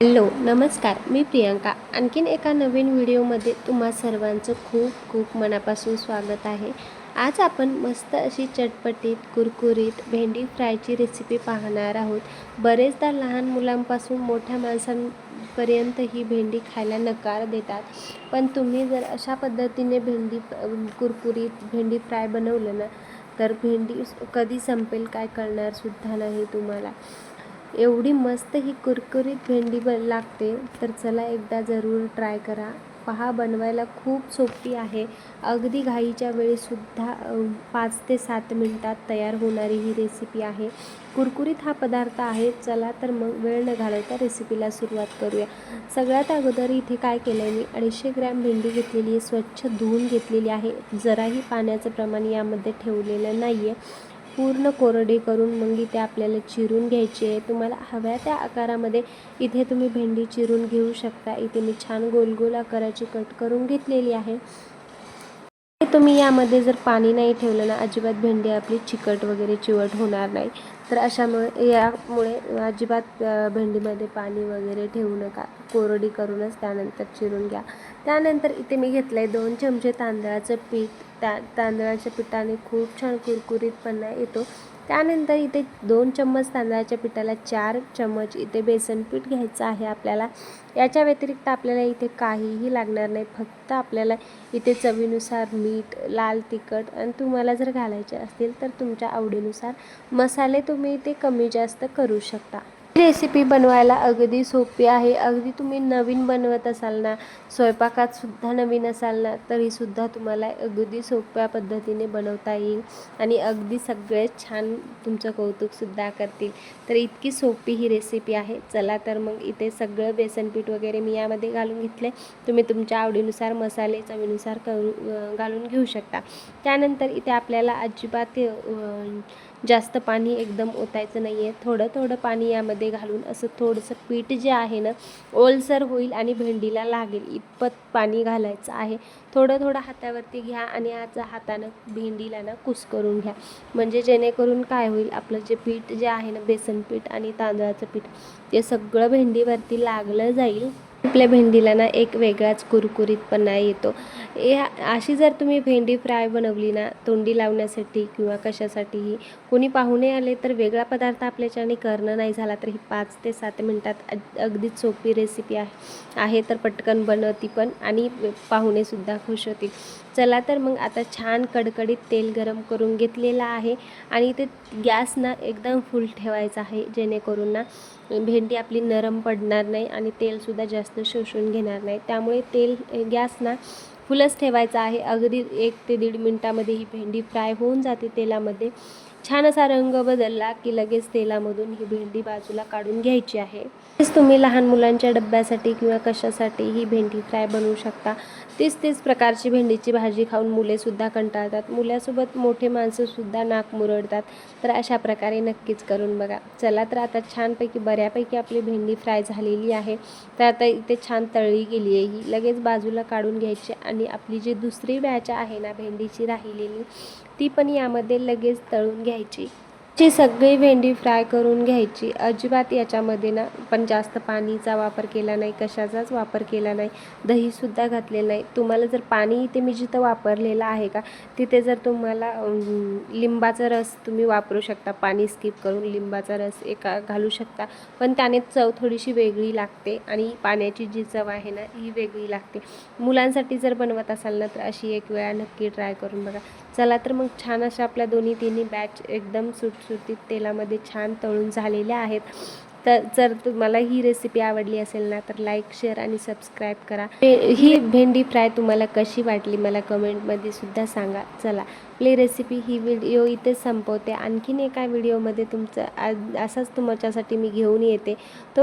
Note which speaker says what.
Speaker 1: Hello नमस्कार. मी प्रियांका. आणखीन एका नवीन व्हिडिओमध्ये तुम्हा सर्वांचं खूप खूप मनापासून स्वागत आहे. आज आपण मस्त अशी चटपटीत कुरकुरीत भेंडी फ्रायची रेसिपी पाहणार आहोत. बरेचदा लहान मुलांपासून मोठ्या माणसांपर्यंत ही भेंडी खायला नकार देतात. पण तुम्ही जर अशा पद्धतीने भेंडी कुरकुरीत भेंडी फ्राय बनवलं ना तर भेंडी कधी संपेल काय कळणारसुद्धा नाही तुम्हाला. एवढी मस्त ही कुरकुरीत भेंडी बन लागते तर चला एकदा जरूर ट्राय करा. पहा बनवायला खूप सोपी आहे. अगदी घाईच्या वेळीसुद्धा पाच ते सात मिनटात तयार होणारी ही रेसिपी आहे. कुरकुरीत हा पदार्थ आहे. चला तर मग वेळ न घालवता रेसिपीला सुरुवात करूया. सगळ्यात अगोदर इथे काय केलं आहे मी? अडीचशे ग्रॅम भेंडी घेतलेली आहे. स्वच्छ धुवून घेतलेली आहे. जराही पाण्याचं प्रमाण यामध्ये ठेवलेलं नाही आहे पूर्ण कोरडी करून मग इथे आपल्याला चिरून घ्यायची आहे. तुम्हाला हव्या त्या आकारामध्ये इथे तुम्ही भेंडी चिरून घेऊ शकता. इथे मी छान गोल गोल आकाराची कट करून घेतलेली आहे. तुम्ही यामध्ये जर पाणी नाही ठेवलं ना अजिबात भेंडी आपली चिकट वगैरे चिवट होणार नाही. तर अशामुळे यामुळे अजिबात भेंडीमध्ये पाणी वगैरे ठेवू नका. कोरडी करूनच त्यानंतर चिरून घ्या. त्यानंतर इथे मी घेतलं आहे दोन चमचे तांदळाचं पीठ. त्या तांदळाच्या पिठाने खूप छान कुरकुरीतपणा येतो. त्यानंतर इथे दोन चम्मच तांदळाच्या पिठाला चार चम्मच इथे बेसन पीठ घ्यायचं आहे आपल्याला. याच्या व्यतिरिक्त आपल्याला इथे काहीही लागणार नाही. फक्त आपल्याला इथे चवीनुसार मीठ लाल तिखट आणि तुम्हाला जर घालायचे असतील तर तुमच्या आवडीनुसार मसाले तुम्ही इथे कमी जास्त करू शकता. रेसिपी बनवायला अगदी सोपी आहे. अगदी तुम्ही नवीन बनवत असाल ना स्वयंपाकात सुद्धा नवीन असाल ना तरीसुद्धा तुम्हाला अगदी सोप्या पद्धतीने बनवता येईल आणि अगदी सगळेच छान तुमचं कौतुकसुद्धा करतील. तर इतकी सोपी ही रेसिपी आहे. चला तर मग इथे सगळं बेसन पीठ वगैरे मी यामध्ये घालून घेतले तुम्ही तुमच्या आवडीनुसार मसाले चवीनुसार करू घालून घेऊ शकता. त्यानंतर इथे आपल्याला अजिबात जास्त पाणी एकदम ओतायचं नाही आहे थोडं थोडं पाणी यामध्ये घालून असं थोडंसं पीठ जे आहे ना ओलसर होईल आणि भेंडीला लागेल. इतपत पाणी घालायचं आहे. थोडं थोडं हातावरती घ्या आणि आज हातानं भेंडीला ना कुस करून घ्या. म्हणजे जेणेकरून काय होईल आपलं जे पीठ जे आहे ना बेसन पीठ आणि तांदळाचं पीठ ते सगळं भेंडीवरती लागलं जाईल. आपल्या भेंडीला ना एक वेगळाच कुरकुरीतपणा येतो. ए अशी जर तुम्ही भेंडी फ्राय बनवली ना तोंडी लावण्यासाठी किंवा कशासाठीही कोणी पाहुणे आले तर वेगळा पदार्थ आपल्याच्याने करणं नाही झाला तर ही पाच ते सात मिनटात अगदीच सोपी रेसिपी आहे. आहे तर पटकन बनवती पण आणि पाहुणेसुद्धा खुश होतील. चला तर मग आता छान कडकडीत तेल गरम करून घेतलेलं आहे आणि ते गॅस ना एकदम फुल ठेवायचा आहे जेणेकरून ना भेंडी आपली नरम पडणार नाही आणि तेलसुद्धा जास्त शोषून घेणार नाही. त्यामुळे तेल गॅस ना फुलंच ठेवायचं आहे. अगदी एक ते दीड मिनटामध्ये ही भेंडी फ्राय होऊन जाते तेलामध्ये. छान असा रंग बदलला की लगेच तेलामधून ही भेंडी बाजूला काढून घ्यायची आहे. तेच तुम्ही लहान मुलांच्या डब्यासाठी किंवा कशासाठी ही भेंडी फ्राय बनवू शकता. तीच तीच प्रकारची भेंडीची भाजी खाऊन मुलेसुद्धा कंटाळतात. मुलासोबत मोठे माणसंसुद्धा नाक मुरडतात. तर अशा प्रकारे नक्कीच करून बघा. चला तर आता छानपैकी बऱ्यापैकी आपली भेंडी फ्राय झालेली आहे. तर आता इथे छान तळली गेली आहे ही. लगेच बाजूला काढून घ्यायची आणि आपली जी दुसरी बॅच आहे ना भेंडीची राहिलेली ती पण यामध्ये लगेच तळून घ्यायची. ची सगळी भेंडी फ्राय करून घ्यायची. अजिबात याच्यामध्ये ना पण जास्त पाणीचा वापर केला नाही कशाचाच वापर केला नाही दहीसुद्धा घातलेलं नाही. तुम्हाला जर पाणी इथे मी जिथं वापरलेलं आहे का तिथे जर तुम्हाला लिंबाचा रस तुम्ही वापरू शकता. पाणी स्किप करून लिंबाचा रस एका घालू शकता. पण त्याने चव थोडीशी वेगळी लागते आणि पाण्याची जी चव आहे ना ही वेगळी लागते. मुलांसाठी जर बनवत असाल ना तर अशी एक वेळा नक्की ट्राय करून बघा. चला तर मग छान अशा आपल्या दोन्ही तिन्ही बॅच एकदम सुटसुटीत तेलामध्ये छान तळून झालेल्या आहेत. तर जर तुम्हाला ही रेसिपी आवडली असेल ना तर लाईक शेअर आणि सबस्क्राईब करा. ही भेंडी फ्राय तुम्हाला कशी वाटली मला कमेंटमध्ये सुद्धा सांगा. चला आपली रेसिपी ही व्हिडिओ इथे संपवते. आणखीन एका व्हिडिओमध्ये तुमचं असाच तुमच्यासाठी मी घेऊन येते. तो